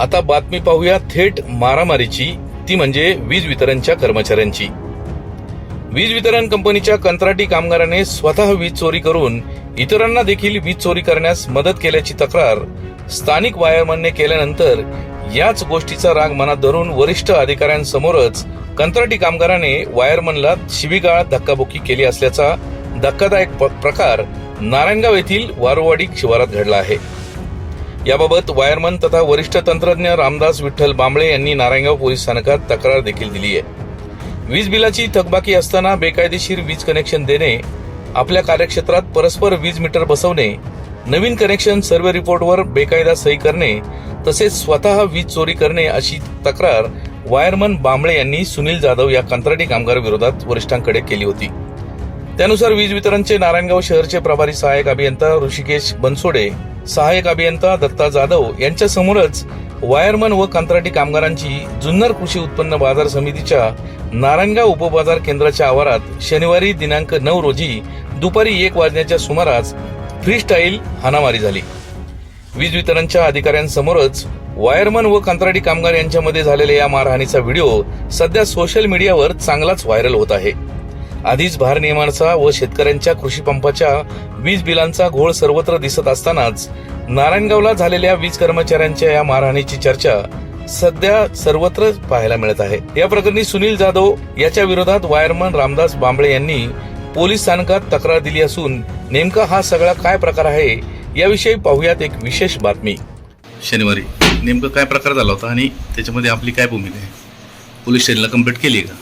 आता बातमी पाहूया थेट मारामारीची. ती म्हणजे वीज वितरणच्या कर्मचाऱ्यांची. वीज वितरण कंपनीच्या कंत्राटी कामगाराने स्वतः वीज चोरी करून इतरांना देखील वीज चोरी करण्यास मदत केल्याची तक्रार स्थानिक वायरमनने केल्यानंतर याच गोष्टीचा राग मनात धरून वरिष्ठ अधिकाऱ्यांसमोरच कंत्राटी कामगाराने वायरमनला शिवीगाळ धक्काबुक्की केली असल्याचा धक्कादायक प- प्रकार नारायणगाव येथील वारुवाडी शिवारात घडला आहे. याबाबत वायरमन तथा वरिष्ठ तंत्रज्ञ रामदास विठ्ठल बांबळे यांनी नारायणगाव पोलीस स्थानकात तक्रार देखील दिली आहे वीज बिलाची थकबाकी असताना बेकायदेशीर वीज कनेक्शन देणे आपल्या कार्यक्षेत्रात परस्पर वीज मीटर बसवणे नवीन कनेक्शन सर्वे रिपोर्टवर बेकायदा सही करणे तसेच स्वतः वीज चोरी करणे अशी तक्रार वायरमन बांबळे यांनी सुनील जाधव या कंत्राटी कामगार विरोधात वरिष्ठांकडे केली होती. त्यानुसार वीज वितरणचे नारायणगाव शहरचे प्रभारी सहाय्यक अभियंता ऋषिकेश बनसोडे सहाय्यक अभियंता दत्ता जाधव यांच्या समोरच वायरमन व कंत्राटी कामगारांची जुन्नर कृषी उत्पन्न बाजार समितीच्या नारायणगाव उपबाजार केंद्राच्या आवारात शनिवारी दिनांक नऊ रोजी दुपारी एक वाजण्याच्या सुमारास फ्रीस्टाईल हाणामारी झाली. वीज वितरणच्या अधिकाऱ्यांसमोरच वायरमन व कंत्राटी कामगार यांच्यामध्ये झालेल्या या मारहाणीचा व्हिडिओ सध्या सोशल मीडियावर चांगलाच व्हायरल होत आहे. आधीच भारनियमांचा व शेतकऱ्यांच्या कृषी पंपाच्या वीज बिलांचा घोळ सर्वत्र दिसत असतानाच नारायणगावला झालेल्या वीज कर्मचाऱ्यांच्या या मारहाणीची चर्चा सध्या सर्वत्र पाहायला मिळत आहे. या प्रकरणी सुनील जाधव याच्या विरोधात वायरमन रामदास बांबळे यांनी पोलीस स्थानकात तक्रार दिली असून नेमका हा सगळा काय प्रकार आहे याविषयी पाहुयात एक विशेष बातमी. शनिवारी नेमकं काय प्रकार झाला होता आणि त्याच्यामध्ये आपली काय भूमिका आहे? पोलीस स्टेशनला कंप्लेंट केली का?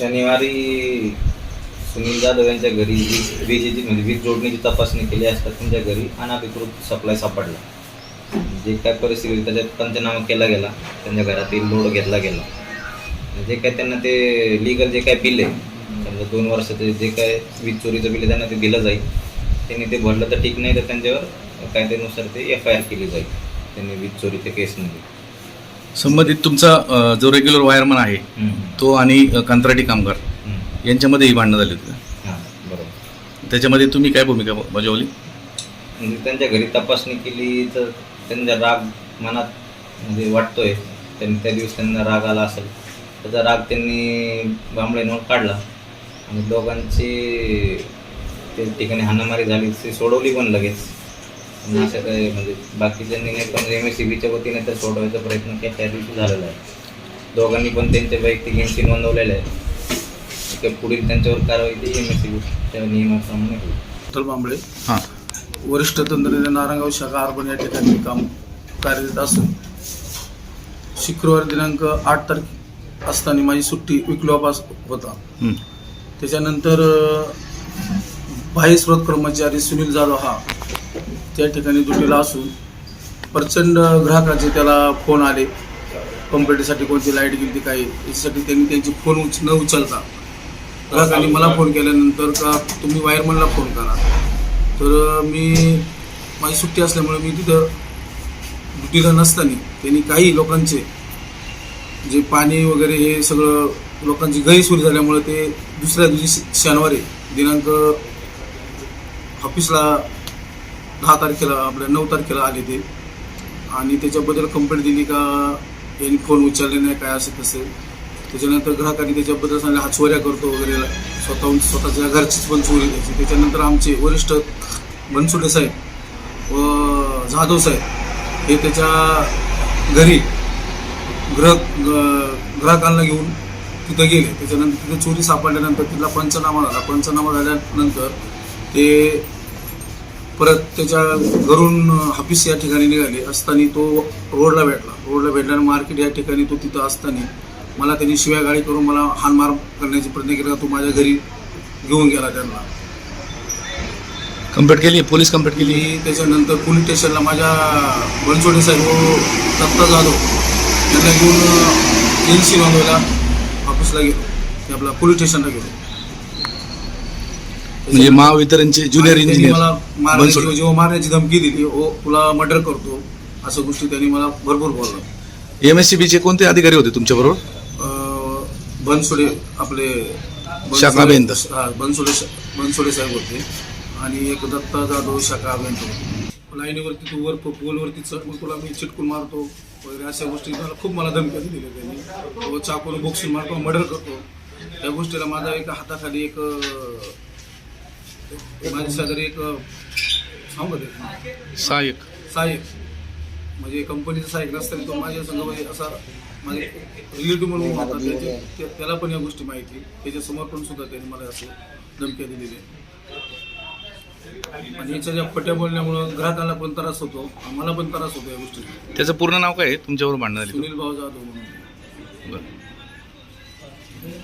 शनिवारी सुनील जाधव यांच्या घरी वीज विजेची म्हणजे वीज जोडणीची तपासणी केली असता त्यांच्या घरी अनाधिकृत सप्लाय सापडला. जे काय परिस्थिती होती त्याच्यात पंचनामा केला गेला. त्यांच्या घरातील लोड घेतला गेला. जे काय त्यांना ते लिगल जे काय बिल आहे समजा दोन वर्षाचं जे काय वीज चोरीचं बिल आहे त्यांना ते दिलं जाईल. त्यांनी ते भरलं तर ठीक नाही तर त्यांच्यावर कायद्यानुसार ते एफ आय आर केली जाईल. त्यांनी वीज चोरीच्या केसमध्ये संबंधित तुमचा जो रेग्युलर वायरमन आहे तो आणि कंत्राटी कामगार यांच्यामध्ये ही भांडणं झाली होती? हां बरोबर. त्याच्यामध्ये तुम्ही काय भूमिका बजावली? म्हणजे त्यांच्या घरी तपासणी केली तर त्यांचा राग मनात म्हणजे वाटतोय त्यांनी त्या दिवस त्यांना राग आला असेल त्याचा राग त्यांनी बांबळेंवर काढला. आणि दोघांची त्या ठिकाणी हाणामारी झाली ती सोडवली पण लगेच. आणि असं काही म्हणजे बाकीच्यांनी नाही पण एम एस सी बीच्या वतीने तर सोडवायचा प्रयत्न केला त्या दिवशी झालेला आहे. दोघांनी पण त्यांचे वैयक्तिक एमसी नोंदवलेले आहे. ते पुढील त्यांच्यावर कारवाई ती एम एस सी बीच्या नियमाप्रमाणे होईल. बांबळे हां. वरिष्ठ तंत्रज्ञ नारायणगाव शाखा अर्बन या ठिकाणी काम कार्यरत असून शुक्रवार दिनांक आठ तारीख असताना माझी सुट्टी विकलोपास होता. हं. त्याच्यानंतर अ, बाह्य स्रोत कर्मचारी सुनील जाधव हा त्या ठिकाणी दुटीला असून प्रचंड ग्राहकाचे त्याला फोन आले. कंपनीसाठी कोणती लाइट गेली ती काही याच्यासाठी त्यांनी त्यांची फोन उच न उचलता. ग्राहकांनी मला फोन केल्यानंतर का तुम्ही वायरमनला फोन करा. तर मी माझी सुट्टी असल्यामुळे मी तिथं ड्युटीला नसताना त्यांनी काही लोकांचे जे पाणी वगैरे हे सगळं लोकांची गैरसोय झाल्यामुळे ते दुसऱ्या दिवशी शनिवारी दिनांक ऑफिसला दहा तारखेला आपल्या नऊ तारखेला आले ते. आणि त्याच्याबद्दल कंप्लेंट दिली का यांनी फोन उचलले नाही काय असं तसं. त्याच्यानंतर ग्राहकांनी त्याच्याबद्दल सांगितलं हा चोऱ्या करतो वगैरे. स्वतःहून स्वतःच्या घरचीच पण चोरी द्यायची त्याच्यानंतर आमचे वरिष्ठ बनसुडे साहेब व जाधव साहेब हे त्याच्या घरी ग्रह ग- ग्राहकांना घेऊन तिथं गेले. त्याच्यानंतर तिथे चोरी सापडल्यानंतर तिथला पंचनामा झाला. पंचनामा झाल्यानंतर ते परत त्याच्या घरून हाफिस या ठिकाणी निघाले असताना तो रोडला भेटला. रोडला भेटल्यानं मार्केट या ठिकाणी तो तिथं असताना मला त्यांनी शिव्या गाडी करून मला हानमार करण्याची प्रयत्न केला. तो माझ्या घरी घेऊन गेला त्यांना. कंप्लेंट केली? पोलीस कंप्लेंट केली? त्याच्यानंतर पोलीस स्टेशनला माझ्या बनसोडे साहेब दत्ता जाधव यांना घेऊन एन सी नोंदवायला ऑफिसला गेलो. आपला पोलीस स्टेशनला गेलो. म्हणजे महावितरणचे ज्युनियर त्यांनी इंजिनियर मला मारण्याची बनसोडे. जेव्हा मारण्याची धमकी दिली ओ तुला मर्डर करतो असं गोष्टी त्यांनी मला भरपूर बोललं एम एस सी बीचे कोणते अधिकारी होते तुमच्या बरोबर अं, बनसोडे आपले बनसोडे- शाखा अभियंता. हा, बनसोडे बनसोडे साहेब होते. आणि एक दत्ता जाधव शाखा अभियंता होते. लाईनीवरती तू वर पोलवरती चढ मग तुला मी चिटकून मारतो. वगैरे अशा गोष्टी मला खूप मला धमक्या दिलेल्या त्यांनी. चाकून बॉक्सिंग मारतो मर्डर करतो. त्या गोष्टीला माझा एक हाताखाली एक अं, माझ्या शेजारी एक सांगू? सहाय्यक. सहाय्यक. म्हणजे कंपनीचा सहाय्यक नसताना तो माझ्या संघ म्हणजे असा माझे रिलेटिव्ह म्हणून होता त्याचे त्या- त्याला पण या गोष्टी माहिती. त्याच्यासमोर पण सुद्धा त्यांनी मला असं धमक्या दिलेल्या आणि याच्या ज्या पट्या बोलण्यामुळं ग्राहकाला पण त्रास होतो. आम्हाला पण त्रास होतो या गोष्टीचा. त्याचं पूर्ण नाव काय आहे? तुमच्यावर भांडण झाली सुनील भाऊ जाधव म्हणून.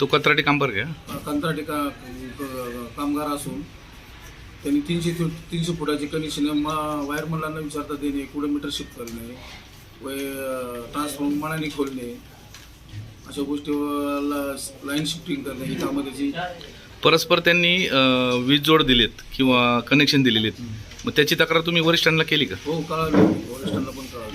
तो कंत्राटी कामगार का? कंत्राटी क- कामगार असून त्यांनी तीनशे तीनशे फुटाची कनेक्शन वायरमनला विचारता देणे कुठं मीटर शिफ्ट करणे व ट्रान्सफॉर्म मनाने खोलणे अशा गोष्टीला लाईन शिफ्टिंग करणे ही कामं त्याची परस्पर त्यांनी अं, वीज जोड दिलेत किंवा कनेक्शन दिलेले आहेत मग त्याची तक्रार तुम्ही वरिष्ठांना केली का? हो कळाली. वरिष्ठांना पण कळाली.